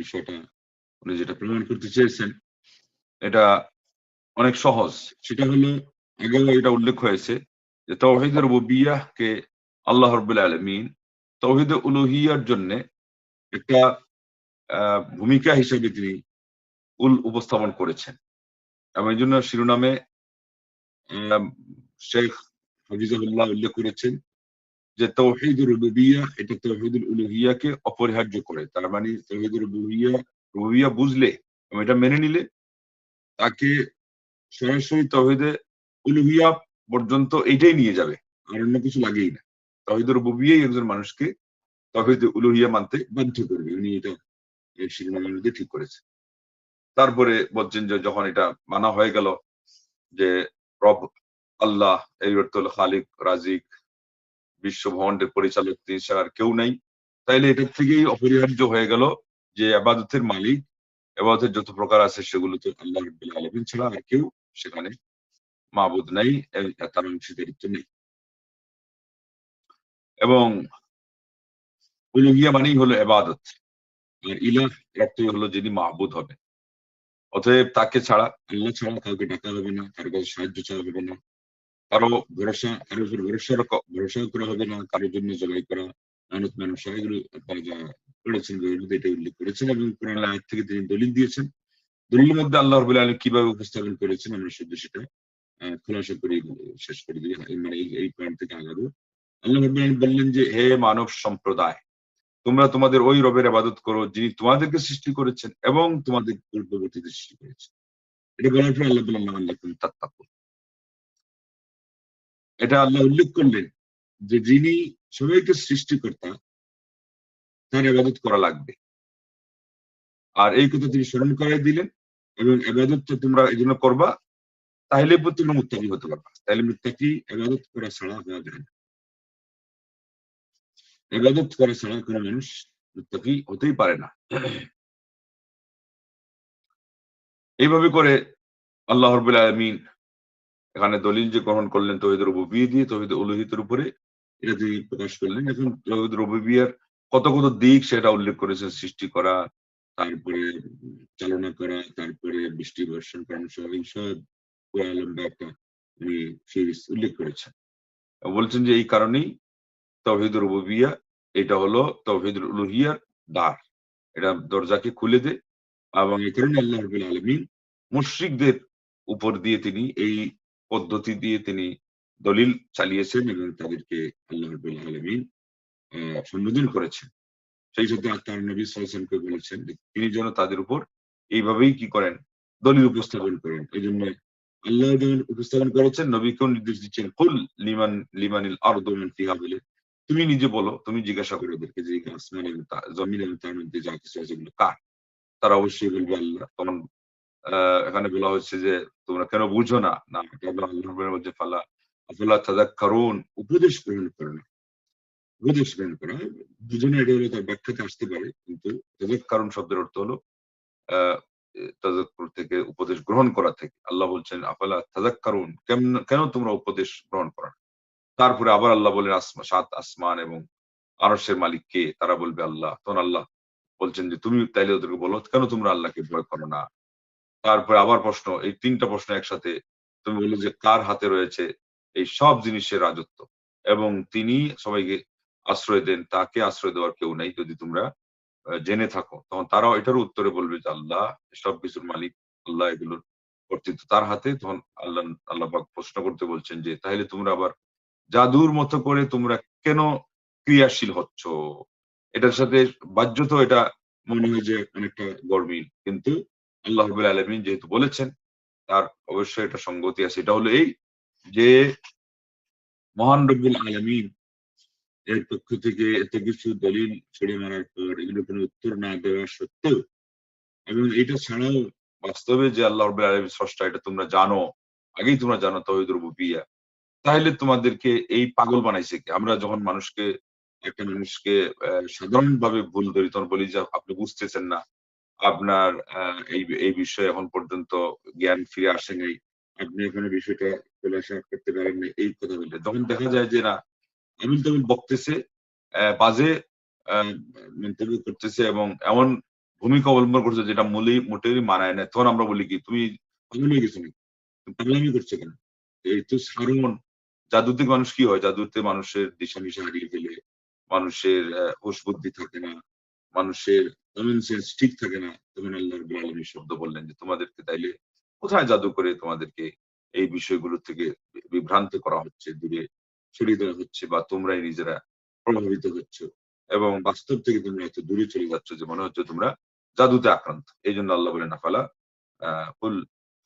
বিষয়টা উনি যেটা প্রমাণ করতে চেয়েছেন, এটা অনেক সহজ। সেটা হলো, আগেও এটা উল্লেখ হয়েছে যে তৌহিদের রুবিয়াহকে আল্লাহ রব্বুল আলমিন তৌহিদ উলুহিয়ার জন্য একটা ভূমিকা হিসেবে তিনি উল উপস্থাপন করেছেন। এবং এই জন্য শিরোনামে শেখ হাফিজাহুল্লাহ উল্লেখ করেছেন যে তৌহিদ রুবিয়া এটা তৌহিদুল উলুহিয়াকে অপরিহার্য করে। তার মানে তৌহিদ রুবিয়া রুবিয়া বুঝলে এটা মেনে নিলে, তাকে সরাসরি তৌহিদে উলুহিয়া পর্যন্ত এইটাই নিয়ে যাবে, আর অন্য কিছু লাগেই না। তহিদুর রুবিয়াই একজন মানুষকে তহিদ উলুহিয়া মানতে বাধ্য করবে। উনি এটা শিরোনামের ঠিক করেছে। তারপরে বলছেন যে যখন এটা মানা হয়ে গেল যে রব আল্লাহ, এই অর্থ খালিক, রাজিক বিশ্ব ভবনের পরিচালক তিনি ছাড়া আর কেউ নাই। তাইলে এটার থেকেই অপরিহার্য হয়ে গেল যে আবাদতের মালিক, আবাদতের যত প্রকার আছে সেগুলো তো আল্লাহ রব্বুল আলমিন ছাড়া আর কেউ সেখানে মাবুদ নাই তার অংশীদারিত্ব নেই। এবং উলুহিয়া মানেই হলো এবাদত ইলাহ অর্থই হলো যিনি মাহবুদ হবে অতএব তাকে ছাড়া, আল্লাহ ছাড়া কাউকে ডাকা হবে না কারও কাছে সাহায্য চাওয়া হবে না। কারও ভরসা কারোর উপর ভরসা ভরসা করা হবে না, কারোর জন্য জবাই করা, মানুষ মানুষ পড়েছেন এটা উল্লেখ করেছেন এবং কোরআন আয়াত থেকে তিনি দলিল দিয়েছেন। দলিলের মধ্যে আল্লাহ রবুল আলম কীভাবে উপস্থাপন করেছেন আমরা শুধু সেটা খোলাসা করে শেষ করে দিই। মানে এই- পয়েন্ট থেকে আগাবো। আল্লাহ রবুল আলম বললেন যে, হে মানব সম্প্রদায়, তোমরা তোমাদের ওই রবের আবাদত করো যিনি তোমাদেরকে সৃষ্টি করেছেন এবং তোমাদের পূর্ববর্তীতে সৃষ্টি করেছেন। এটা বলার পর আল্লাহ বললাম আল্লাহ তাত্তাকুন। এটা আল্লাহ উল্লেখ করলেন যে যিনি সবাইকে সৃষ্টিকর্তা, তার আবাদত করা লাগবে। আর এই কথা তিনি স্মরণ করাই দিলেন এবং আবাদতটা তোমরা এই জন্য করবা, তাহলে তোমরা মুত্তাকি হতে পারবা। তাহলে মুত্তাকি আবাদত করা ছাড়া হওয়া যায় না আবাদত করা ছাড়া কোনো মানুষ মুত্তাকি হতেই পারে না। এইভাবে করে আল্লাহ রবুল আলমিন এখানে দলিল যে গ্রহণ করলেন তহিদ রবুবিয়ে দিয়ে তহিদ উলহিতের উপরে, এটা তিনি প্রকাশ করলেন। এখন তহিদ রবুবিয়ার কত কত দিক সেটা উল্লেখ করেছেন, সৃষ্টি করা, তারপরে চালনা করা, তারপরে বৃষ্টি বর্ষণ করানো সব একটা উনি সিরিজ উল্লেখ করেছেন। বলছেন যে এই কারণেই তহিদ রবুবিয়া এটা হলো তহিদ উলুহিয়ার দ্বার। এটা দরজাকে খুলে দে। এবং এই আল্লাহ রবুল আলমিন মুশ্রিকদের উপর দিয়ে তিনি এই পদ্ধতি দিয়ে তিনি দলিল চালিয়েছেন এবং তাদেরকে আল্লাহ রবুল আলমিন সম্বোধন করেছেন। সেই সাথে তার নবী সালামকে বলেছেন তিনি যেন তাদের উপর এইভাবেই কি করেন, দলিল উপস্থাপন করেন। এই জন্য আল্লাহ উপস্থাপন করেছেন, নবীকেও নির্দেশ দিচ্ছেন, কুল লিমান, লিমানিল আরদমান ফিহা বলে তুমি নিজে বলো, তুমি জিজ্ঞাসা করো ওদেরকে যে আসমান এবং জমিন এবং তার মধ্যে যা কিছু আছে এগুলো কার? তারা অবশ্যই বলবে, আল্লাহ তখন এখানে বলা হচ্ছে যে, তোমরা কেন বুঝো না? না মধ্যে ফালা। আফলা তাদাক্কারুন উপদেশ গ্রহণ করো না। উপদেশ গ্রহণ করা। দুজনে এটা তার ব্যাখ্যাতে আসতে পারে, কিন্তু তাদাক্কারুন শব্দের অর্থ হলো থেকে উপদেশ গ্রহণ করা থেকে। আল্লাহ বলছেন, আফালা তাজাক্কারুন কেমন কেন তোমরা উপদেশ গ্রহণ করো তারপরে আবার আল্লাহ বলেন আসমা, সাত আসমান এবং আরশের মালিক কে? তারা বলবে, আল্লাহ। তখন আল্লাহ বলছেন যে, তুমি তাইলে ওদেরকে বলো, কেন তোমরা আল্লাহকে ভয় করো না? তারপরে আবার প্রশ্ন, এই তিনটা প্রশ্ন একসাথে তুমি বলল যে কার হাতে রয়েছে এই সব জিনিসের রাজত্ব? এবং তিনি সবাইকে আশ্রয় দেন, তাকে আশ্রয় দেওয়ার কেউ নাই যদি তোমরা জেনে থাকো। তখন তারাও এটার উত্তরে বলবে যে আল্লাহ, সব কিছুর মালিক আল্লাহ এগুলোর কর্তৃত্ব। তার হাতে তখন আল্লাহ আল্লাহ প্রশ্ন করতে বলছেন যে, তাহলে তোমরা আবার জাদুর মতো করে তোমরা কেন ক্রিয়াশীল হচ্ছ? এটার সাথে বাহ্যত এটা মনে হয় যে অনেকটা গরমিল। কিন্তু আল্লাহ রবুল আলমিন যেহেতু বলেছেন, তার অবশ্যই এটা সঙ্গতি আছে। এটা হলো এই যে, মহান রব্বুল আলমিন এর পক্ষ থেকে এত কিছু দলিল ছড়িয়ে মারার পর এগুলো কোনো উত্তর না দেওয়া সত্ত্বেও এবং এটা ছাড়াও বাস্তবে যে আল্লাহ রব্বুল আলমী স্রষ্টা, এটা তোমরা জানো, আগেই তোমরা জানো তহিদ রুবিয়া তাহলে তোমাদেরকে এই পাগল বানাইছে কি? আমরা যখন মানুষকে, একটা মানুষকে সাধারণ ভাবে ভুল ধরি, তখন বলি যে, আপনি বুঝতেছেন না। আপনার এই এই বিষয়ে এখন পর্যন্ত জ্ঞান ফিরে আসে নাই আপনি এখানে বিষয়টা খোলাসা করতে পারেন না এই কথা বললে তখন দেখা যায় যে না আমিল তামিল বকতেছে বাজে মন্তব্য করতেছে এবং এমন ভূমিকা অবলম্বন করছে যেটা মূলেই, মোটেই মানায় না। তখন আমরা বলি কি, তুমি পাগল গেছো নাকি? পাগলামি করছ কেন? এই তো সাধারণ জাদুতে মানুষ কি হয়? জাদুতে মানুষের দিশা মিশা হারিয়ে ফেলে, মানুষের হুশ বুদ্ধি থাকে না, মানুষের কমন সেন্স ঠিক থাকে না, তখন আল্লাহ আলামিন শব্দ বললেন যে, তোমাদেরকে তাইলে কোথায় জাদু করে তোমাদেরকে এই বিষয়গুলো থেকে বিভ্রান্ত করা হচ্ছে, দূরে সরিয়ে দেওয়া হচ্ছে বা তোমরাই নিজেরা প্রভাবিত হচ্ছ এবং বাস্তব থেকে তোমরা এত দূরে চলে যাচ্ছ যে মনে হচ্ছে তোমরা জাদুতে আক্রান্ত? এই জন্য আল্লাহ বলেন আফালা কুল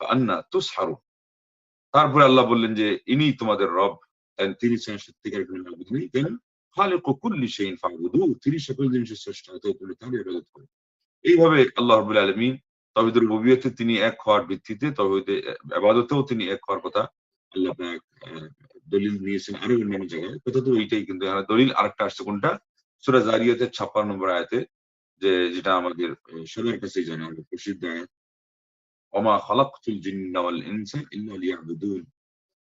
আন্না তুসহারু তারপরে আল্লাহ বললেন যে ইনি তোমাদের রব। তিনি সত্যিকার কোনো মাবুদ নেই। খালিকু কুল্লি ফাবুদু তিনি সকল জিনিসের স্রষ্টা অতএব তোমরা তার ইবাদত এইভাবে আল্লাহ তিনি এক হওয়ার ভিত্তিতে তাওহীদে, ইবাদতেও তিনি এক হওয়ার কথা আল্লাহ দলিল নিয়েছেন আরও অন্যান্য জায়গায়। কথা তো এইটাই কিন্তু দলিল আরেকটা আসছে কোনটা? সুরা জারিয়াতের 56 নম্বর আয়াতে, যে, যেটা আমাদের সবার কাছেই জানা, প্রসিদ্ধ আয়াত। ওমা খালাকতুল জিন্না ওয়াল ইনসা ইল্লা লিয়াবুদুন।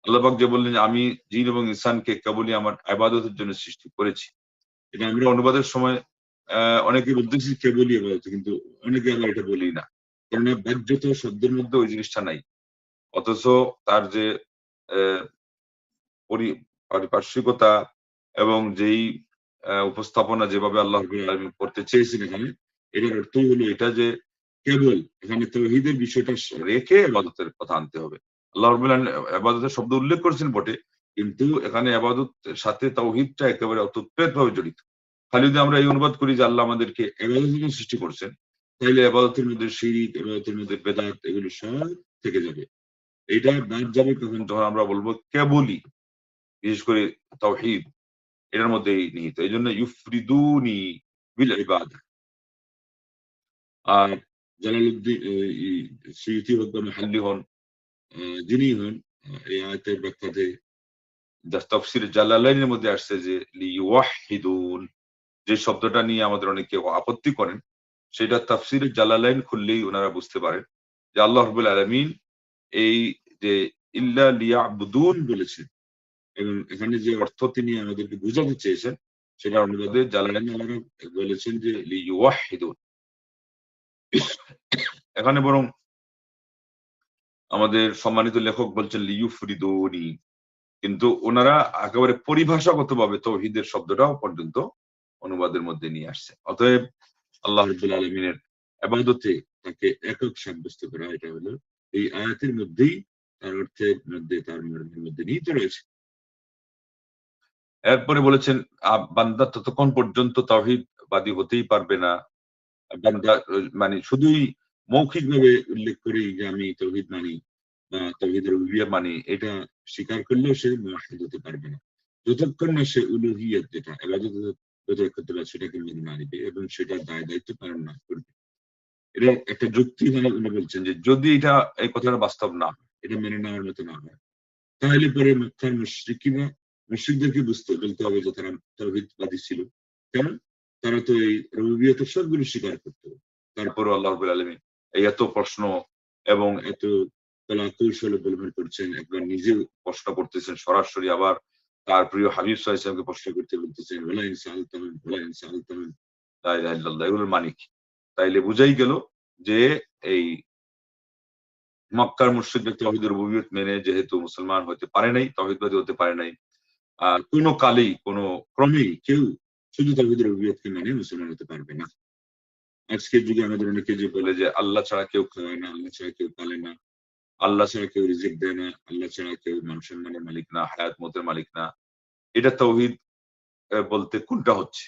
আল্লাহ পাক যে বললেন আমি জিন এবং ইনসানকে কেবলই আমার আবাদতের জন্য সৃষ্টি করেছি। এটা আমরা অনুবাদের সময় আহ, অনেকে বলতেছি কেবলই ইবাদত কিন্তু অনেকে আবার এটা বলি না। কেননা বাহ্যত শব্দের মধ্যে ওই জিনিসটা নাই। অথচ তার যে পারিপার্শ্বিকতা এবং যেই উপস্থাপনা যেভাবে আল্লাহ আলামিন করতে চেয়েছেন এখানে এটার অর্থই হলো এটা যে কেবল এখানে তৌহিদের বিষয়টা রেখে আবাদতের কথা আনতে হবে। আল্লাহ শব্দ উল্লেখ করেছেন বটে, কিন্তু এখানে আবাদতের সাথে তৌহিদটা একেবারে অতপ্রেত ভাবে জড়িত। খালি যদি আমরা এই অনুবাদ করি যে আল্লাহ আমাদেরকে আবাদতের সৃষ্টি করছেন, তাইলে আবাদতের মধ্যে শিরিক আবাদতের মধ্যে বেদাত, এগুলো সব থেকে যাবে। এটা বাদ যাবে কখন যখন আমরা বলব কেবলই, বিশেষ করে তাওহীদ, এটার মধ্যেই নিহিত। এই জন্য ইউফরিদুনি বিল ইবাদা। আর হোক বা মাহাল্লি হন আহ, যিনি হন আহ, এই আয়াতের ব্যাখ্যাতে তাফসির জালালাইনের মধ্যে আসছে যে লিওয়াহিদুন যে শব্দটা নিয়ে আমাদের অনেকে আপত্তি করেন সেটা তাফসির জালালাইন খুললেই ওনারা বুঝতে পারেন যে আল্লাহ রবুল আলমিন এই যে ইল্লা লিয়াবুদুন বলেছেন এবং এখানে যে অর্থ তিনি আমাদেরকে বুঝাতে চেয়েছেন সেটা অনুবাদে জালালাইন ওনারা বলেছেন যে লিওয়াহিদুন এখানে বরং আমাদের সম্মানিত লেখক বলছেন লিউফরিদুনি কিন্তু ওনারা একেবারে পরিভাষাগত ভাবে তৌহিদের শব্দটাও পর্যন্ত অনুবাদের মধ্যে নিয়ে আসছে। অতএব আল্লাহ আলমিনের আবাদতে তাকে একক সাব্যস্ত করা, এটা হলো এই আয়াতের মধ্যেই, তার অর্থের মধ্যে, তার মর্মের মধ্যে নিহিত রয়েছে। এরপরে বলেছেন বান্দা ততক্ষণ পর্যন্ত তাওহিদবাদী হতেই পারবে না। বান্দা মানে শুধুই মৌখিকভাবে উল্লেখ করেই যে আমি তৌহিদ মানি তৌহিদের উলুহিয়া মানি, এটা স্বীকার করলেও সে মুওয়াহিদ হতে পারবে না। যতক্ষণ না সে উলুহিয়ত যেটা এবাদত সেটাকে মেনে না নিবে এবং সেটার দায় দায়িত্ব পালন না করবে। এটা একটা যুক্তি এখানে উনি বলছেন যে যদি এটা, এই কথাটা বাস্তব না এটা মেনে নেওয়ার মতো না হয়, তাহলে পরে মক্কার মুশরিকিরা, মুশরিকদেরকে বুঝতে বলতে হবে যে তারা তৌহিদবাদী ছিল। কেন তারা তো এই রবিয়তের সবগুলো স্বীকার করতো। তারপরও আল্লাহ এই এত প্রশ্ন এবং এত কলা কৌশল অবলম্বন করছেন একবার নিজেও প্রশ্ন করতেছেন সরাসরি আবার তার প্রিয় হাবিব সাহেবকে প্রশ্ন করতে বলতেছেন ওলা ইনসান তামিম ওলা ইনসান তামিম লা ইলাহা এগুলোর মানে কি? তাইলে বুঝাই গেল যে এই মক্কার মুর্শিদদের তহিদ রুবিয়ত মেনে যেহেতু মুসলমান হতে পারে নাই তহিদবাদী হতে পারে নাই আর কোনো কালেই কোনো ক্রমেই কেউ শুধু তহিদ রুবিয়তকে মেনে মুসলমান হতে পারবে না। আজকের যুগে আমাদের অনেকে যে বলে যে আল্লাহ ছাড়া কেউ খাওয়ায় না, আল্লাহ ছাড়া কেউ পালে না, আল্লাহ ছাড়া কেউ রিজিক দেয় না, আল্লাহ ছাড়া কেউ মানুষের সম্মানের মালিক না, হায়াত মতের মালিক না, এটা তৌহিদ বলতে কোনটা হচ্ছে?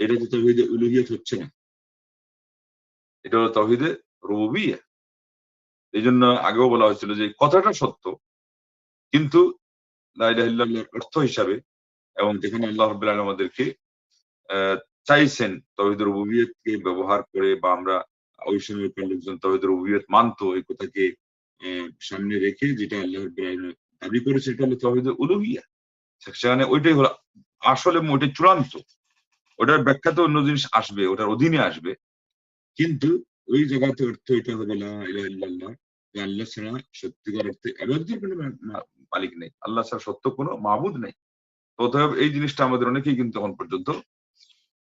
এটা তো তৌহিদে উলুহিয়ত হচ্ছে না। এটা হলো তৌহিদে রুবিয়া এই জন্য আগেও বলা হয়েছিল যে কথাটা সত্য, কিন্তু অর্থ হিসাবে এবং যেখানে আল্লাহ রাব্বুল আলামিন আমাদেরকে চাইছেন তৌহিদের রুবিয়তকে ব্যবহার করে বা আমরা ওই সময়কার লোকজন তৌহিদের রুবিয়ত মানতো এই কথাকে সামনে রেখে যেটা আল্লাহ দাবি করেছে এটা হলো তৌহিদের উলুহিয়া। সেখানে ওইটাই হলো আসলে ওইটা চূড়ান্ত। ওটার ব্যাখ্যাতে অন্য জিনিস আসবে, ওটার অধীনে আসবে। কিন্তু ওই জায়গাতে অর্থ এটা হবে লা ইলাহা আল্লাহ ছাড়া সত্যিকার অর্থে আবাদের কোনো মালিক নেই। আল্লাহ ছাড়া সত্য কোনো মাহবুদ নেই। অতএব এই জিনিসটা আমাদের অনেকেই কিন্তু এখন পর্যন্ত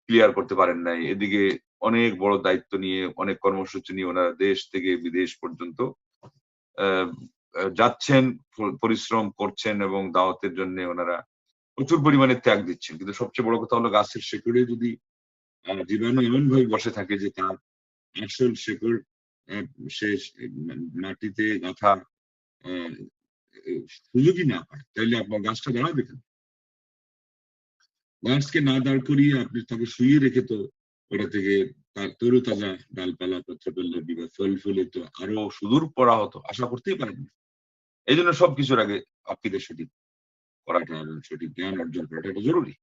ক্লিয়ার করতে পারেন নাই। এদিকে অনেক বড় দায়িত্ব নিয়ে, অনেক কর্মসূচি নিয়ে ওনারা দেশ থেকে বিদেশ পর্যন্ত যাচ্ছেন পরিশ্রম করছেন এবং দাওয়াতের জন্য ওনারা প্রচুর পরিমাণে ত্যাগ দিচ্ছেন। কিন্তু সবচেয়ে বড় কথা হলো গাছের শেকড়ে যদি জীবাণু এমন ভাবে বসে থাকে যে তার আসল শেকড় সে মাটিতে গাঁথা সুযোগই না পায় তাহলে আপনার গাছটা দাঁড়াবে কেন? গাছকে না দাঁড় করিয়ে আপনি তাকে শুয়ে রেখে তো ওটা থেকে তার তরুতাজা ডালপালা পত্র পল্লবী বা ফল ফুলে তো আরও সুদূর পড়া হতো। আশা করতেই পারেন এই জন্য সবকিছুর আগে আকিদের সঠিক করাটা এবং সঠিক জ্ঞান অর্জন করাটা এটা জরুরি।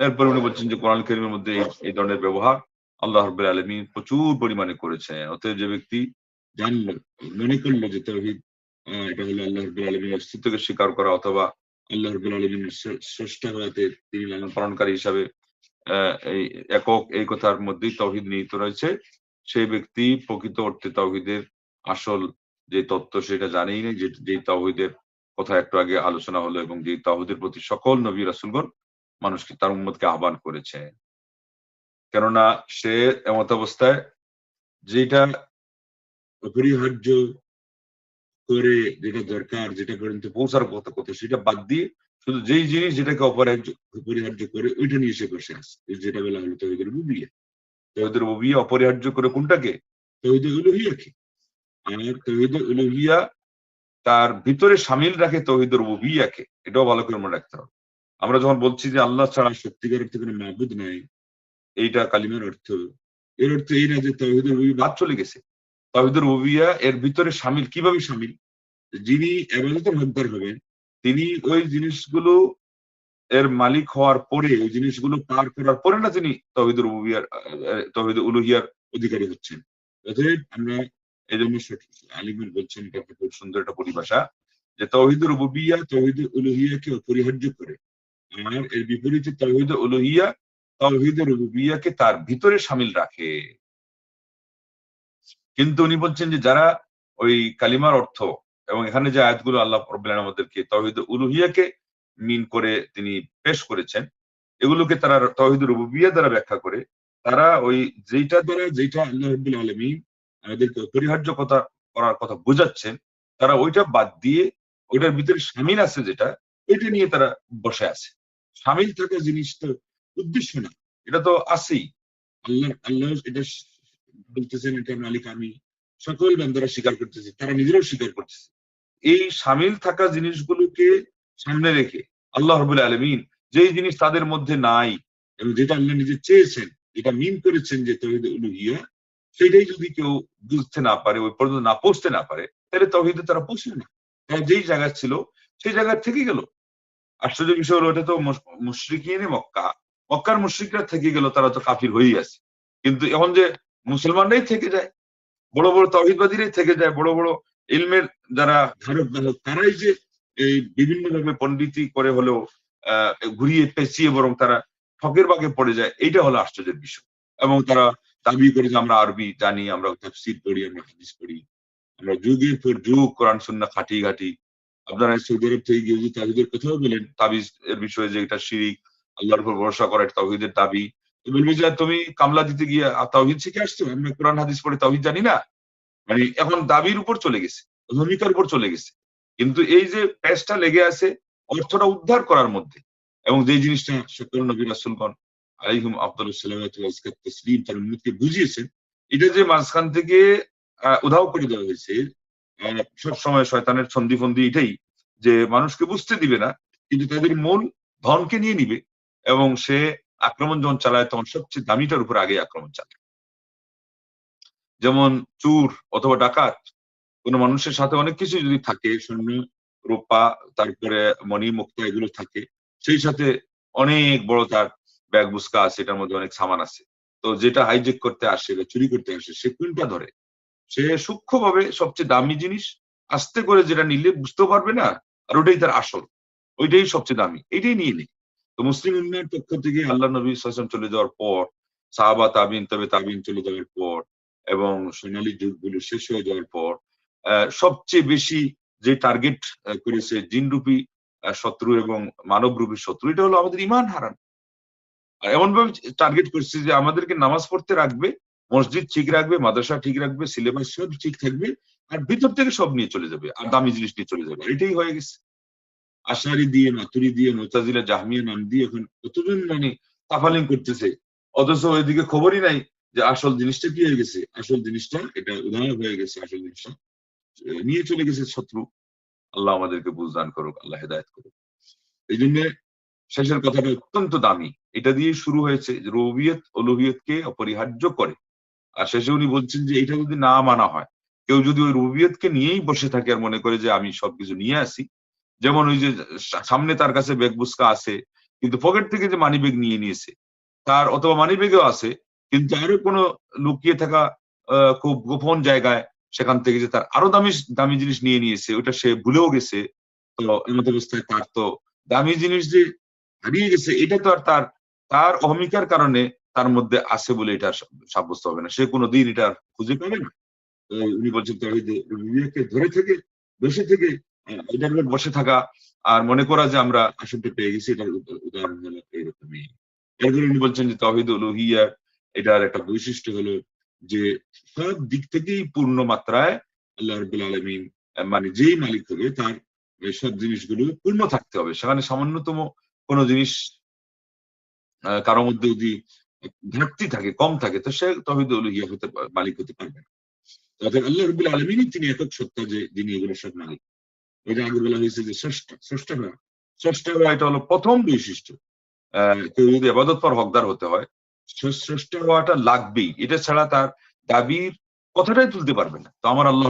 এরপরে উনি বলছেন যে কোরআন করিমের মধ্যে এই- ধরনের ব্যবহার আল্লাহ রব্বুল আলমী প্রচুর পরিমাণে করেছেন অতএব যে ব্যক্তি জানলো, মনে করল যে তৌহিদ এটা হলো আল্লাহ রব্বুল আলমীর অস্তিত্বকে স্বীকার করা অথবা আল্লাহ রব্বুল আলমীর স্রষ্টা হওয়াতে তিনি লালন পালনকারী হিসাবে এই একক এই কথার মধ্যেই তৌহিদ নিহিত রয়েছে। সেই ব্যক্তি প্রকৃত অর্থে তৌহিদের আসল যে তত্ত্ব সেটা জানেই নেই যে যেই তৌহিদের কথা একটু আগে আলোচনা হলো এবং যেই তৌহিদের প্রতি সকল নবী রাসুলগণ মানুষকে তার উম্মতকে আহ্বান করেছে। কেননা সে এমত অবস্থায় যেটা অপরিহার্য করে যেটা দরকার, যেটা পর্যন্ত পৌঁছার কথা কথা, সেটা বাদ দিয়ে শুধু যেই জিনিস যেটাকে অপরিহার্য অপরিহার্য করে, ওইটা নিয়ে সে বসে আছে। যেটা বলা হলো তহিদের রুবিয়া। তহিদের রুবিয়া অপরিহার্য করে কোনটাকে? তহিদে উলুহিয়াকে। আর তহিদে উলুহিয়া তার ভিতরে সামিল রাখে তহিদের রুবিয়াকে। এটাও ভালো করে মনে রাখতে হবে। আমরা যখন বলছি যে আল্লাহ ছাড়া সত্যিকার অর্থে কোনো মাহবুদ নাই, এইটা কালিমের অর্থ। এর অর্থ এই না যে তহিদের বাদ চলে গেছে। তহিদের রবিয়া এর ভিতরে সামিল, কীভাবে সামিল? যিনি এবাদতের হকদার হবেন, তিনি ওই জিনিসগুলো এর মালিক হওয়ার পরে, ওই জিনিসগুলো পার করার পরে না তিনি তহিদ রুবিয়ার তহিদ উলুহিয়ার অধিকারী হচ্ছেন। অতএব আমরা এই জন্য বলছেন এটা খুব সুন্দর একটা পরিভাষা, যে তহিদ রুবিয়া তহিদ উলুহিয়াকে অপরিহার্য করে। এর বিপরীতে তহিদ উলুহিয়া তহিদ রুবিয়াকে তার ভিতরে সামিল রাখে। কিন্তু উনি বলছেন যে যারা ওই কালিমার অর্থ এবং এখানে যে আয়াতগুলো আল্লাহ রব্বুল আমাদেরকে তহিদ উলুহিয়াকে মিন করে তিনি পেশ করেছেন, এগুলোকে তারা তহিদ রুবিয়া দ্বারা ব্যাখ্যা করে, তারা ওই যেটা দ্বারা যেটা আল্লাহ রব্বুল আলমী আমাদেরকে অপরিহার্য কথা করার কথা বোঝাচ্ছেন, তারা ওইটা বাদ দিয়ে ওইটার ভিতরে সামিল আছে যেটা ওইটা নিয়ে তারা বসে আছে। সামিল থাকা জিনিস তো উদ্দেশ্য না, এটা তো আছেই। আল্লাহ আল্লাহ এটা বলতেছেন এটা মালিক আমি সকল বান্দারা স্বীকার করতেছে, তারা নিজেরাও স্বীকার করতেছে। এই সামিল থাকা জিনিসগুলোকে সামনে রেখে আল্লাহ রবুল আলমিন যেই জিনিস তাদের মধ্যে নাই এবং যেটা আল্লাহ নিজে চেয়েছেন এটা মিন করেছেন যে তহিদ উলুহিয়া, সেটাই যদি কেউ বুঝতে না পারে, ওই পর্যন্ত না পৌঁছতে না পারে, তাহলে তহিদে তারা পৌঁছবে না। তারা যেই জায়গায় ছিল, সেই জায়গায় থেকে গেল। আশ্চর্য বিষয় হলো, এটা তো মুশ্রিকিনে মক্কা। মক্কার মুশ্রিকরা থেকে গেল, তারা তো কাফির হয়েই আছে। কিন্তু এখন যে মুসলমানরাই থেকে যায়, বড় বড় তহিদবাদীরাই থেকে যায়, বড় বড় ইলমের যারা ধারক বাহক তারাই যে এই বিভিন্ন ভাবে পণ্ডিতি করে হলেও ঘুরিয়ে পেঁচিয়ে বরং তারা ঠকের বাগে পড়ে যায়, এইটা হলো আশ্চর্যের বিষয়। এবং তারা দাবি করে যে আমরা আরবি জানি, আমরা তাফসির পড়ি, আমরা হাদিস পড়ি, আমরা যুগের পর যুগ, কোরআন সুন্না খাটি ঘাটি। আপনারা সৌদি আরব থেকে গিয়ে যদি তাহিদের কথাও বলেন, তাবিজ এর বিষয়ে যে এটা শিরিক, আল্লাহর উপর ভরসা করা এটা তাহিদের দাবি। বলবে যে তুমি কামলা দিতে গিয়ে তাহিদ শিখে আসছো? আমরা কোরআন, হাদিস পড়ে তাহিদ জানি না। মানে এখন দাবির উপর চলে গেছে ভূমিকার উপর চলে গেছে। কিন্তু এই যে প্যাচটা লেগে আছে, অর্থটা উদ্ধার করার মধ্যে। এবং যে জিনিসটা সকল নবী রাসুলগণ আলিহিম আব্দুল তসলিম তার উন্নতিকে বুঝিয়েছেন, এটা যে মাঝখান থেকে উধাও করে দেওয়া হয়েছে সব সময় শয়তানের সন্ধি ফন্দি এটাই যে মানুষকে বুঝতে দিবে না, কিন্তু তাদের মূল ধনকে নিয়ে নিবে। এবং সে আক্রমণ যখন চালায়, তখন সবচেয়ে দামিটার উপর আগে আক্রমণ চালায়। যেমন চুর অথবা ডাকাত, কোনো মানুষের সাথে অনেক কিছু যদি থাকে স্বর্ণ রূপা, তারপরে মণি, মুক্তা, এগুলো থাকে, সেই সাথে অনেক বড় তার ব্যাগ বুস্কা আছে, এটার মধ্যে অনেক সামান আছে। তো যেটা হাইজেক করতে আসে বা চুরি করতে আসে, সে কোনটা ধরে? সে সূক্ষ্মভাবে সবচেয়ে দামি জিনিস, আস্তে করে যেটা নিলে বুঝতেও পারবে না, আর ওটাই তার আসল। ওইটাই সবচেয়ে দামি এটাই নিয়ে নেই। তো মুসলিম উন্নয়নের পক্ষ থেকে আল্লাহ নবী সাসম চলে যাওয়ার পর, সাহাবা, তাবিন তবে তাবিন চলে যাওয়ার পর এবং সোনালী যুগগুলো শেষ হয়ে যাওয়ার পর সবচেয়ে বেশি যে টার্গেট করেছে জিনরূপী শত্রু এবং মানবরূপী শত্রু, এটা হলো আমাদের ইমান হারান। আর এমন ভাবে টার্গেট করছে যে আমাদেরকে নামাজ পড়তে রাখবে, মসজিদ ঠিক রাখবে, মাদ্রাসা ঠিক রাখবে সিলেবাস সব ঠিক থাকবে, আর ভিতর থেকে সব নিয়ে চলে যাবে, আর দামি জিনিস নিয়ে চলে যাবে এটাই হয়ে গেছে। আশারি দিয়ে, মাতুরি দিয়ে, মোতাজিলা, জাহমিয়া নাম দিয়ে এখন কতজন মানে তাফালিং করতেছে? অথচ ওইদিকে খবরই নাই যে আসল জিনিসটা কি হয়ে গেছে? আসল জিনিসটা, এটা উদাহরণ হয়ে গেছে, আসল জিনিসটা নিয়ে চলে গেছে শত্রু। আল্লাহ আমাদেরকে বুঝদান করুক, আল্লাহ হেদায়ত করুক। এই জন্য শেষের কথাটা অত্যন্ত দামি। এটা দিয়ে শুরু হয়েছে রবিয়ত অলুহিয়তকে অপরিহার্য করে। আর শেষে উনি বলছেন যে এটা যদি না মানা হয়, কেউ যদি ওই রবিয়তকে নিয়েই বসে থাকে আর মনে করে যে আমি সবকিছু নিয়ে আসি যেমন ওই যে সামনে তার কাছে ব্যাগ বুস্কা আছে, কিন্তু পকেট থেকে যে মানি ব্যাগ নিয়ে নিয়েছে, তার অথবা মানি ব্যাগও আছে, কিন্তু আরও কোনো লুকিয়ে থাকা খুব গোপন জায়গায় সেখান থেকে যে তার আরও দামি দামি জিনিস নিয়ে নিয়েছে, ওটা সে ভুলেও গেছে, তো এমত অবস্থায় তার তো দামি জিনিস যে হারিয়ে গেছে, এটা তো আর তার তার অহমিকার কারণে তার মধ্যে আছে বলে এটা সাব্যস্ত হবে না। সে কোনো দিন এটা খুঁজে পাবে না। উনি বলছেন বিবেককে ধরে থেকে বসে থেকে এটার বসে থাকা আর মনে করা যে আমরা আসলটা পেয়ে গেছি, এটার উদাহরণ হলো এইরকমই। এরপরে উনি বলছেন যে তহিদ উলুহিয়া এটার একটা বৈশিষ্ট্য হলো যে সব দিক থেকেই পূর্ণ মাত্রায় আল্লাহ রবুল আলমিন মানে যেই মালিক হবে তার সব জিনিসগুলো পূর্ণ থাকতে হবে। সেখানে সামান্যতম কোনো জিনিস কারোর মধ্যে যদি ঘাটতি থাকে, কম থাকে, তো সে তহিদ ইয়া হতে মালিক হতে পারবে না। আল্লাহ রবুল আলমিনই তিনি একক সত্তা যে, যিনি এগুলো সব মালিক। ওই যে আগে বলা হয়েছে যে হওয়া স্রষ্টা হওয়া এটা হলো প্রথম বৈশিষ্ট্য। আহ কেউ যদি আবাদত পর হকদার হতে হয় স্রষ্টা হওয়াটা লাগবেই। এটা ছাড়া তার দাবির কথাটাই তুলতে পারবে না। তো আমার আল্লাহ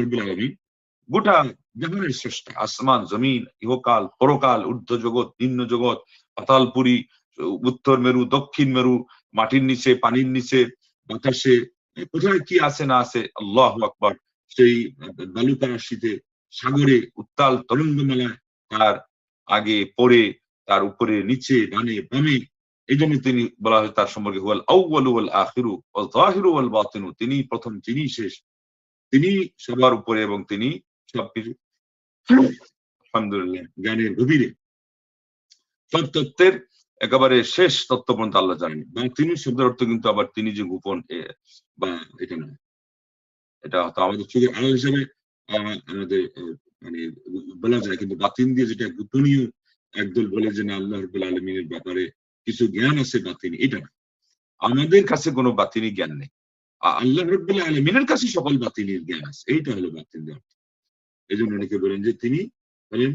গোটা জাহানের স্রষ্টা আসমান জমিন ইহকাল পরকাল ঊর্ধ্ব জগৎ নিম্ন জগৎ পাতালপুরি উত্তর মেরু দক্ষিণ মেরু মাটির নিচে পানির নিচে বাতাসে কোথায় কি আছে না আছে আল্লাহ আকবর সেই বালুকা রাশিতে সাগরে উত্তাল তরঙ্গমালায় তার আগে পরে তার উপরে, নিচে, ডানে, বামে এই জন্য তিনি বলা হয় তার সম্পর্কে হুয়াল আউ্বালু আখিরু ওয়াল ওয়াল বাতিনু। তিনি প্রথম তিনি শেষ। তিনি সবার উপরে এবং তিনি সবকিছু জ্ঞানের গভীরে। সব তত্ত্বের একেবারে শেষ তত্ত্ব পর্যন্ত আল্লাহ জানেন। এবং তিনি শব্দের অর্থ কিন্তু আবার তিনি যে গোপন বা এটা নয়। এটা হয়তো আমাদের চোখের আড়াল হিসেবে আমাদের মানে বলা যায় কিন্তু বাতিন দিয়ে যেটা গোপনীয় একদল বলে যে না, আল্লাহ রবুল আলমিনের ব্যাপারে কিছু জ্ঞান আছে বাতিনি এটা না। আমাদের কাছে কোনো বাতিনি জ্ঞান নেই। আল্লাহ রব্বুল আলমিনের কাছে সকল বাতিনির জ্ঞান আছে, এইটা হলো বাতিন অর্থ এই জন্য অনেকে বলেন যে তিনি বলেন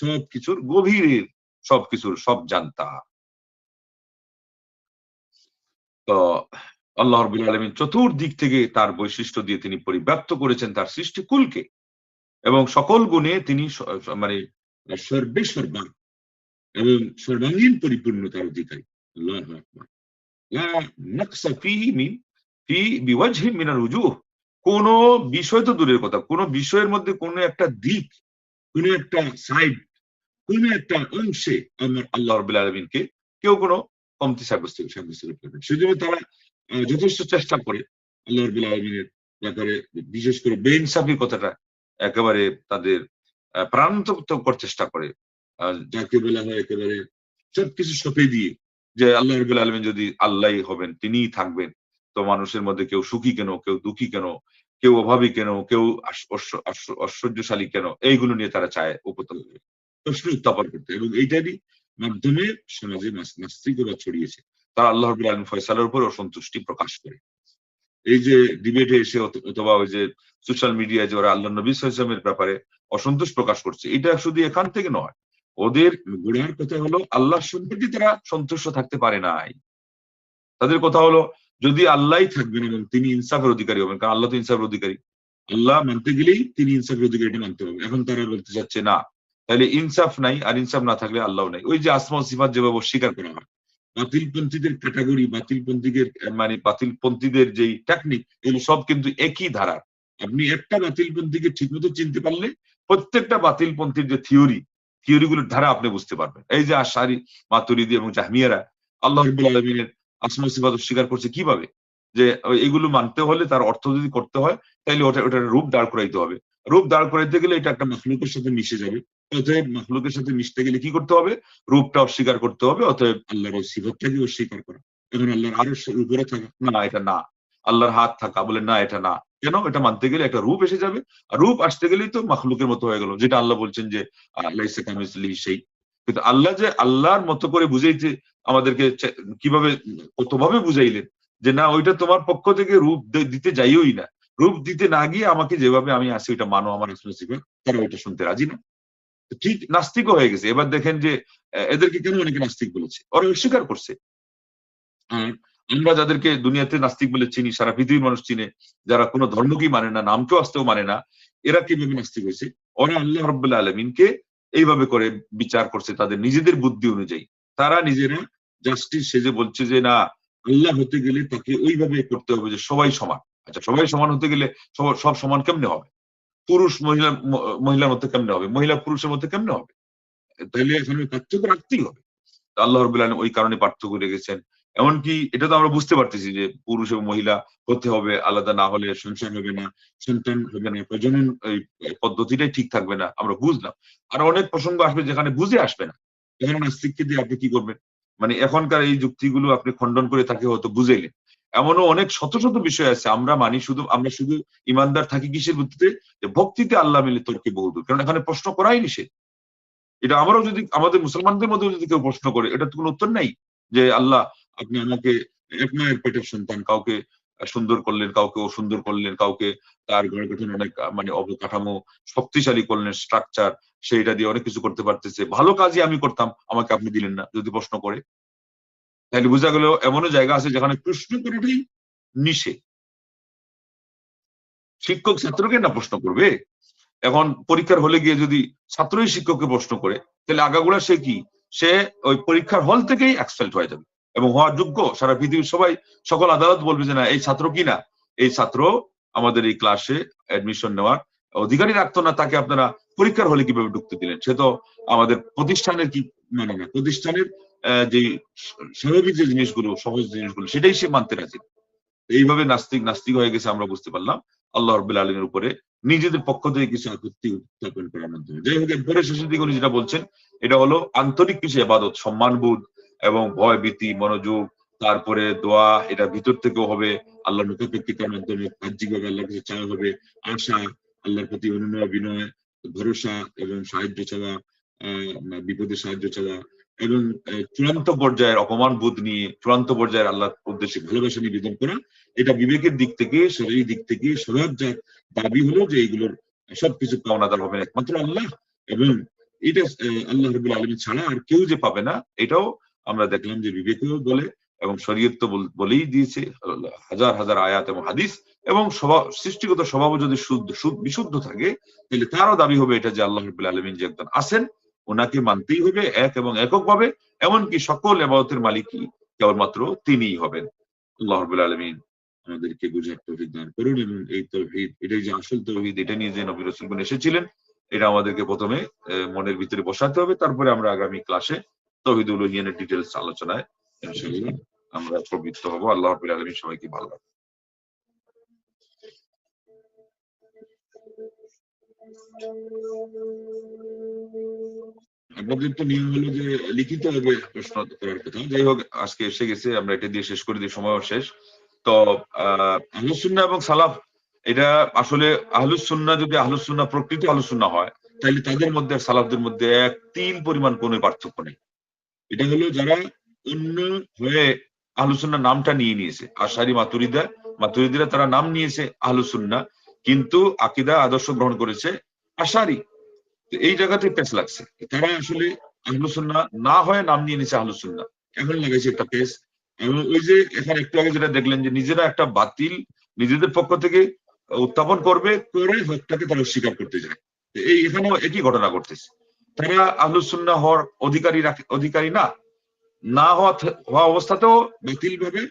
সব কিছুর গভীরের সবকিছুর সব জানতা। তো আল্লাহ রবুল আলমিন চতুর্দিক থেকে তার বৈশিষ্ট্য দিয়ে তিনি পরিব্যাপ্ত করেছেন তার সৃষ্টি কুলকে এবং সকল গুণে তিনি মানে সর্বে এবং সর্বাঙ্গীন পরিপূর্ণতার অধিকারী। কোন বিষয় তো দূরের কথা, কোন বিষয়ের মধ্যে কোন একটা দিক, কোন একটা সাইড কোন একটা অংশে আল্লাহ রবিল আলমিনকে কেউ কোনো কমতি সাব্যস্ত সাব্যস্ত পারবে সেজন্য তারা যথেষ্ট চেষ্টা করে আল্লাহ আলমিনের ব্যাপারে, বিশেষ করে বেইনসাফির কথাটা একেবারে তাদের প্রাণান্তকর চেষ্টা করে। যাকে বলা হয় একেবারে সবকিছু সপে দিয়ে যে আল্লাহ রবুল আলমিন যদি আল্লাহ হবেন, তিনিই থাকবেন, তো মানুষের মধ্যে কেউ সুখী কেন, কেউ দুঃখী কেন, কেউ অভাবী কেন, কেউ ঐশ্বর্যশালী কেন, এইগুলো নিয়ে তারা চায় উপতল প্রশ্ন উত্থাপন করতে। এবং এইটারই মাধ্যমে সমাজে নাস্তিকতা ছড়িয়েছে। তারা আল্লাহ রবুল আলম ফয়সালের উপর অসন্তুষ্টি প্রকাশ করে। এই যে ডিবেটে এসে অথবা ওই যে সোশ্যাল মিডিয়ায় যে ওরা আল্লাহ নবী সাল্লামের ব্যাপারে অসন্তোষ প্রকাশ করছে, এটা শুধু এখান থেকে নয়, ওদের গোড়ার কথা হলো আল্লাহ সম্পর্কে তারা সন্তুষ্ট থাকতে পারে নাই। তাদের কথা হলো, যদি আল্লাহ থাকবেন এবং তিনি ইনসাফের অধিকারী হবেন, কারণ আল্লাহ তো ইনসাফের অধিকারী। আল্লাহ মানতে গেলেই তিনি ইনসাফের অধিকারীটা মানতে হবে। এখন তারা বলতে চাচ্ছে, না, তাহলে ইনসাফ নাই, আর ইনসাফ না থাকলে আল্লাহ নাই। ওই যে আসমা সিফাত যেভাবে স্বীকার করা হয়। বাতিলপন্থীদের ক্যাটাগরি বাতিলপন্থীদের মানে বাতিলপন্থীদের যেই টেকনিক এগুলো সব কিন্তু একই ধারা। আপনি একটা বাতিলপন্থীকে ঠিকমতো চিনতে পারলে প্রত্যেকটা বাতিলপন্থীর যে থিওরি থিওরিগুলোর ধারা আপনি বুঝতে পারবেন। এই যে আশারি, মাতুরিদি এবং জাহমিয়ারা, আল্লাহ আলমিনের আসমা সিফাত স্বীকার করছে কীভাবে? যে, এগুলো মানতে হলে তার অর্থ যদি করতে হয় তাহলে ওটা, ওটার রূপ দাঁড় করাইতে হবে। রূপ দাঁড় করাইতে গেলে এটা একটা মখলুকের সাথে মিশে যাবে। অতএব মখলুকের সাথে মিশতে গেলে কি করতে হবে? রূপটা অস্বীকার করতে হবে, অতএব আল্লাহর সিফতটাকে অস্বীকার করা। এখন আল্লাহর আরও উপরে থাকা। না, এটা না। আল্লাহর হাত থাকা, বলে না, এটা না। কেন? এটা মানতে গেলে একটা রূপ এসে যাবে। আর রূপ আসতে গেলেই তো মাখলুকের মতো হয়ে গেল, যেটা আল্লাহ বলছেন যে আল্লাহ সেই। কিন্তু আল্লাহ যে আল্লাহর মতো করে বুঝাইতে আমাদেরকে কীভাবে কতভাবে বুঝাইলেন? যে না, ওইটা তোমার পক্ষ থেকে রূপ দিতে যাইওই না। রূপ দিতে না গিয়ে আমাকে যেভাবে আমি আসি, ওইটা মানো, আমার শিখবে তারা ওইটা শুনতে রাজি না। ঠিক নাস্তিকও হয়ে গেছে। এবার দেখেন যে এদেরকে কেন অনেকে নাস্তিক বলেছে? ওরা অস্বীকার করছে। আমরা যাদেরকে দুনিয়াতে নাস্তিক বলে চিনি, সারা পৃথিবীর মানুষ চিনে, যারা কোনো ধর্মকেই মানে না, নামকেও আসতেও মানে না, এরা কীভাবে নাস্তিক হয়েছে? ওরা আল্লাহ রব্বুল্লাহ আলমিনকে এইভাবে করে বিচার করছে তাদের নিজেদের বুদ্ধি অনুযায়ী। তারা নিজেরা জাস্টিস সেজে বলছে যে, না, আল্লাহ হতে গেলে তাকে ওইভাবে করতে হবে যে সবাই সমান। আচ্ছা সবাই সমান হতে গেলে সব সমান কেমনে হবে? পুরুষ, মহিলা মহিলার মধ্যে কেমনে হবে? মহিলা পুরুষের মধ্যে কেমনে হবে? তাহলে এখানে পার্থক্য রাখতেই হবে। আল্লাহ রবুল্লাহ ওই কারণে পার্থক্য রেখেছেন। এমনকি এটা তো আমরা বুঝতে পারতেছি যে পুরুষ এবং মহিলা হতে হবে, আলাদা না হলে সংসার হবে না, সন্তান হবে না, প্রজনন পদ্ধতিটাই ঠিক থাকবে না, আমরা বুঝলাম। আর অনেক প্রসঙ্গ আসবে যেখানে বুঝে আসবে না। এখানে দিয়ে আপনি কি করবেন? মানে এখনকার এই যুক্তিগুলো আপনি খণ্ডন করে তাকে হয়তো বুঝাইলেন। এমনও অনেক শত শত বিষয় আছে। আমরা মানি শুধু, আমরা শুধু ইমানদার থাকি কিসের ভিত্তিতে? যে ভক্তিতে আল্লাহ মিলে তর্কে বহুদূর। কারণ এখানে প্রশ্ন করাই নিষেধ। এটা আমরাও যদি, আমাদের মুসলমানদের মধ্যে যদি কেউ প্রশ্ন করে, এটা তো কোনো উত্তর নাই যে আল্লাহ আপনি আমাকে এক মায়ের পেটের সন্তান, কাউকে সুন্দর করলেন, কাউকে অসুন্দর করলেন, কাউকে তার গড়ে গঠন অনেক মানে অবকাঠামো শক্তিশালী করলেন স্ট্রাকচার সেইটা দিয়ে অনেক কিছু করতে পারতেছে। ভালো কাজই আমি করতাম, আমাকে আপনি দিলেন না, যদি প্রশ্ন করে। তাহলে বোঝা গেল এমনও জায়গা আছে যেখানে প্রশ্ন করাটাই নিষে। শিক্ষক ছাত্রকে না প্রশ্ন করবে? এখন পরীক্ষার হলে গিয়ে যদি ছাত্রই শিক্ষককে প্রশ্ন করে, তাহলে আগাগোড়া সে কি? সে ওই পরীক্ষার হল থেকেই এক্সপেল্ট হয়ে যাবে। এবং হওয়ার যোগ্য সারা পৃথিবীর সবাই সকল আদালত বলবে যে না, এই ছাত্র কি না? এই ছাত্র আমাদের এই ক্লাসে অ্যাডমিশন নেওয়ার অধিকারী রাখতো না, তাকে আপনারা পরীক্ষার হলে কীভাবে ঢুকতে দিলেন? সে তো আমাদের প্রতিষ্ঠানের কি মানে প্রতিষ্ঠানের যে স্বাভাবিক যে জিনিসগুলো, সহজ জিনিসগুলো, সেটাই সে মানতে রাজি এইভাবে নাস্তিক নাস্তিক হয়ে গেছে আমরা বুঝতে পারলাম। আল্লাহ রবিল আলমের উপরে নিজেদের পক্ষ থেকে কিছু আপত্তি উত্থাপন করার মাধ্যমে। যাই হোক, এরপরে শেষের দিকে উনি যেটা বলছেন, এটা হলো আন্তরিক কিছু আবাদত সম্মানবোধ এবং ভয়, ভীতি, মনোযোগ, তারপরে দোয়া, এটা ভিতর থেকেও হবে। আল্লাহ মুখাপেক্ষিতার মাধ্যমে বাহ্যিকভাবে আল্লাহ কাছে চাওয়া হবে। আশা, আল্লাহর প্রতি অনুনয়, বিনয়, ভরসা এবং সাহায্য চাওয়া বিপদে সাহায্য চাওয়া এবং চূড়ান্ত পর্যায়ের অপমান বোধ নিয়ে, চূড়ান্ত পর্যায়ের আল্লাহর উদ্দেশ্যে ভালোবাসা নিবেদন করা, এটা বিবেকের দিক থেকে শরীর দিক থেকে স্বভাবজাত দাবি হলো যে এইগুলোর সবকিছু পাওনাদার হবে একমাত্র আল্লাহ। এবং এটা আল্লাহ রবুল আলমী ছাড়া আর কেউ যে পাবে না, এটাও আমরা দেখলাম যে বিবেকেও বলে এবং শরীয়ত তো বলেই দিয়েছে, হাজার হাজার আয়াত এবং হাদিস এবং স্বভাব সৃষ্টিগত স্বভাবও যদি শুদ্ধ, বিশুদ্ধ থাকে, তাহলে তারও দাবি হবে এটা যে আল্লাহ রবুল্লা আলমিন যে একজন আসেন ওনাকে মানতেই হবে, এক এবং এককভাবে, এমনকি সকল এবাদতের মালিকই কেবলমাত্র তিনিই হবেন। আল্লাহ রবুল্লা আলমিন আমাদেরকে বুঝার তৌহিদ দান করুন এবং এই তৌহিদ এটাই যে আসল তৌহিদ এটা নিয়ে যে নবী রসুলগুন এসেছিলেন, এটা আমাদেরকে প্রথমে মনের ভিতরে বসাতে হবে, তারপরে আমরা আগামী ক্লাসে তহিদুল উলহিয়ানের ডিটেলস আলোচনায় আমরা প্রবৃত্ত হব। আল্লাহ রাব্বুল আলামিন সবাইকে ভালো রাখুন। আপনাদের তো নিয়ম হলো যে লিখিত হবে প্রশ্ন কথা যাই হোক, আজকে এসে গেছে, আমরা এটা দিয়ে শেষ করে দিই শেষ। তো এবং সালাফ, এটা আসলে আহলুসুন্না যদি আহলুসুন্না প্রকৃত আহলুসুন্না হয়, তাহলে তাদের মধ্যে, সালাফদের মধ্যে এক তিন পরিমাণ কোনো পার্থক্য নেই। এটা হলো যারা অন্য হয়ে আহলুসুন্না নামটা নিয়ে নিয়েছে। আশারি মাতুরিদা মাতুরিদিরা তারা নাম নিয়েছে আহলুসুন্না কিন্তু আকিদা, আদর্শ গ্রহণ করেছে আশারি। এই জায়গাতে পেস লাগছে। তারা আসলে আহলুসুন্না না হয়ে নাম নিয়ে নিয়েছে আহলুসুন্না এখন লাগাইছে একটা পেস এবং ওই যে এখানে একটু আগে যেটা দেখলেন যে নিজেরা একটা বাতিল নিজেদের পক্ষ থেকে উত্থাপন করবে, করে হকটাকে তারা স্বীকার করতে যায়। এই এখানেও একই ঘটনা ঘটতেছে। তারা আহলুসুন্না হওয়ার অধিকারী অধিকারী না। না হওয়া হওয়া অবস্থাতেও বাতিল ভাবে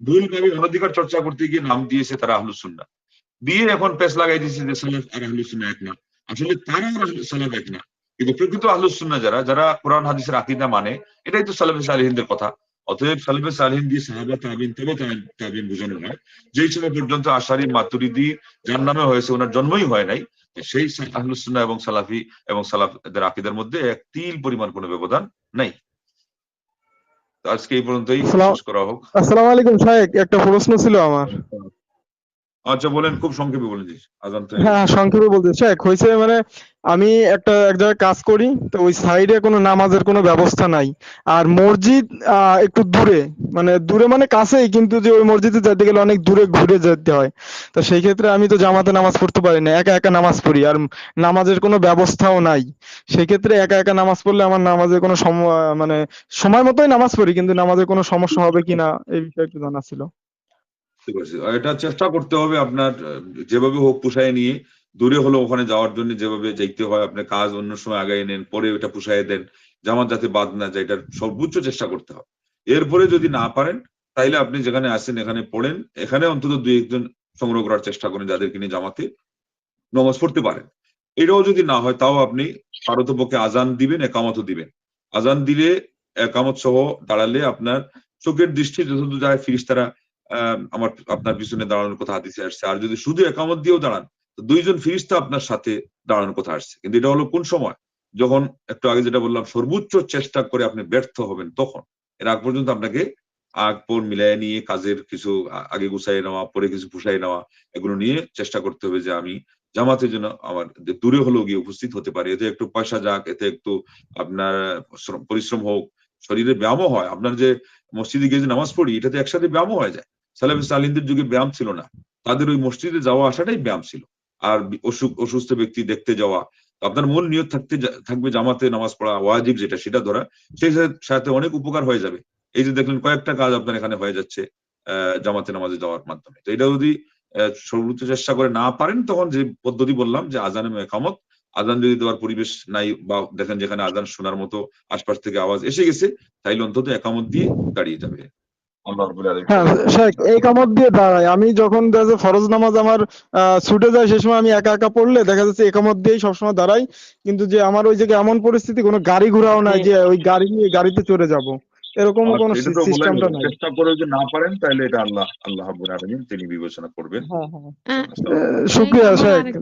ভুল ভাবে অনধিকার চর্চা করতে গিয়ে নাম দিয়েছে তারা আহলুসুন্না দিয়ে এখন পেস লাগাই দিয়েছে যে সালাফ আর আহলুসুন্না এক না। আসলে তারা সালাফ না। কিন্তু প্রকৃত আহলুসুন্না যারা যারা কোরআন হাদিসের আকিদা মানে এটাই তো সালাফে সালিহিনদের কথা। অতএব সালিফে সালিহিন দিয়ে সাহাবা তাবিন তবে তাবিন বোঝানো হয় যেই সময় পর্যন্ত আশারি মাতুরিদি যার নামে হয়েছে ওনার জন্মই হয় নাই সেই আহলুসুন্না এবং সালাফি এবং সালাফদের আকিদের মধ্যে এক তিল পরিমাণ কোনো ব্যবধান নাই। আজকে এই পর্যন্তই। শেষ করা হোক। আসসালামু আলাইকুম শাহেক একটা প্রশ্ন ছিল আমার। আচ্ছা বলেন, খুব সংক্ষেপে বলে দিস হ্যাঁ সংক্ষেপে বলতে শাহেক হয়েছে মানে আমি একটা, এক জায়গায় কাজ করি, তো ওই সাইডে কোনো নামাজের কোনো ব্যবস্থা নাই। আর মসজিদ একটু দূরে মানে দূরে মানে কাছেই, কিন্তু যে ওই মসজিদে যেতে গেলে অনেক দূরে ঘুরে যেতে হয়। তো সেই ক্ষেত্রে আমি তো জামাতে নামাজ পড়তে পারি না, একা একা নামাজ পড়ি, আর নামাজের কোনো ব্যবস্থাও নাই। সেক্ষেত্রে একা একা নামাজ পড়লে আমার নামাজের কোনো সম মানে সময় মতোই নামাজ পড়ি, কিন্তু নামাজের কোনো সমস্যা হবে কিনা, এই বিষয়ে একটু জানা ছিল। এটা চেষ্টা করতে হবে আপনার, যেভাবে হোক পুষায় নিয়ে, দূরে হলো ওখানে যাওয়ার জন্য, যেভাবে যাইতে হয়, আপনি কাজ অন্য সময় আগায় নেন, পরে ওটা পুষায় দেন, জামাত যাতে বাদ না যায়, এটার সর্বোচ্চ চেষ্টা করতে হবে। এরপরে যদি না পারেন, তাইলে আপনি যেখানে আসেন এখানে পড়েন, এখানে অন্তত দুই একজন সংগ্রহ করার চেষ্টা করেন, যাদেরকে নিয়ে জামাতে নমাজ পড়তে পারেন। এটাও যদি না হয়, তাও আপনি পারতপক্ষে আজান দিবেন, একামতও দিবেন। আজান দিলে একামত সহ দাঁড়ালে আপনার চোখের দৃষ্টি যতদূর যায়, ফিরিস্তারা আমার, আপনার পিছনে দাঁড়ানোর কথা হাদিসে আসছে। আর যদি শুধু একামত দিয়েও দাঁড়ান দুইজন ফিরিস্তা আপনার সাথে দাঁড়ানোর কথা আসছে। কিন্তু এটা হলো কোন সময়? যখন একটু আগে যেটা বললাম, সর্বোচ্চ চেষ্টা করে আপনি ব্যর্থ হবেন তখন। এর আগ পর্যন্ত আপনাকে আগ, পর মিলাই নিয়ে কাজের কিছু আগে গুছাই নেওয়া, পরে কিছু পুষাই নেওয়া, এগুলো নিয়ে চেষ্টা করতে হবে যে আমি জামাতের জন্য আমার দূরে হলেও গিয়ে উপস্থিত হতে পারি। এতে একটু পয়সা যাক, এতে একটু আপনার শ্রম- পরিশ্রম হোক, শরীরে ব্যায়ামও হয়। আপনার যে মসজিদে গিয়ে যে নামাজ পড়ি, এটাতে একসাথে ব্যায়ামও হয়ে যায়। সালাফি সালিনদের যুগে ব্যায়াম ছিল না। তাদের ওই মসজিদে যাওয়া আসাটাই ব্যায়াম ছিল। আর অসুখ, অসুস্থ ব্যক্তি দেখতে যাওয়া, আপনার মূল নিয়ত থাকতে থাকবে জামাতে নামাজ পড়া, ওয়াজিব যেটা, সেটা ধরা, সেই সাথে- অনেক উপকার হয়ে যাবে। এই যে দেখলেন কয়েকটা কাজ আপনার এখানে হয়ে যাচ্ছে জামাতে নামাজে যাওয়ার মাধ্যমে। তো এটা যদি সর্বোচ্চ চেষ্টা করে না পারেন, তখন যে পদ্ধতি বললাম, যে আজানে মেকামত আজান যদি দেওয়ার পরিবেশ নাই বা দেখেন যেখানে আজান শোনার মতো আশপাশ থেকে আওয়াজ এসে গেছে, তাইলে অন্তত একামত দিয়ে দাঁড়িয়ে যাবে। হ্যাঁ শেখ এই কামত দিয়ে দাঁড়ায়। আমি যখন দেখা ফরজ নামাজ আমার ছুটে যায় সেই সময় আমি একা একা পড়লে দেখা যাচ্ছে একামত দিয়েই সবসময় দাঁড়াই। কিন্তু যে আমার ওই জায়গায় এমন পরিস্থিতি কোনো গাড়ি ঘোড়াও নাই যে ওই গাড়ি নিয়ে গাড়িতে চড়ে যাব। এরকম কোনো সিস্টেমটা নাই। চেষ্টা করে যদি না পারেন তাহলে এটা আল্লাহ আল্লাহ রাব্বুল আলামিন তিনি বিবেচনা করবেন। হ্যাঁ হ্যাঁ। শুক্রিয়া শেখ আরেক-